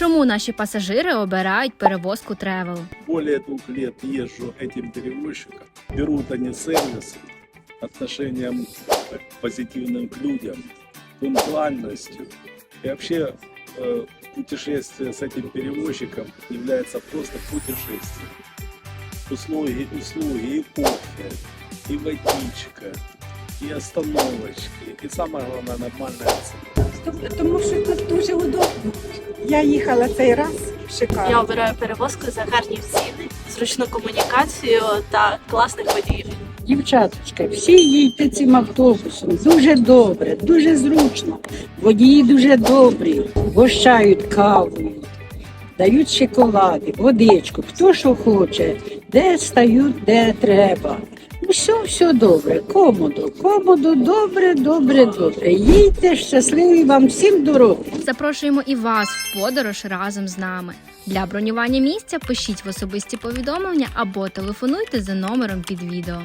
Чому наші пасажири обирають перевозку тревел? Более двух лет езжу этим перевозчиком. Берут они сервис, отношением к позитивным к людям, пунктуальностью. И вообще э, путешествие с этим перевозчиком является просто путешествием. Услуги, услуги и кофе, и водичка, и остановочки, и самое главное нормальная цена. Тому що тут дуже удобно. Я їхала цей раз шикарно. Я обираю перевозку за гарні ціни, зручну комунікацію та класних водіїв. Дівчаточка, всі їдьте цим автобусом. Дуже добре, дуже зручно. Водії дуже добрі, гощають кавою, дають шоколади, водичку, хто що хоче, де стають, де треба. Все, все добре, комоду, комоду, добре, добре, добре. Їдьте, щасливі вам всім дороги. Запрошуємо і вас в подорож разом з нами. Для бронювання місця пишіть в особисті повідомлення або телефонуйте за номером під відео.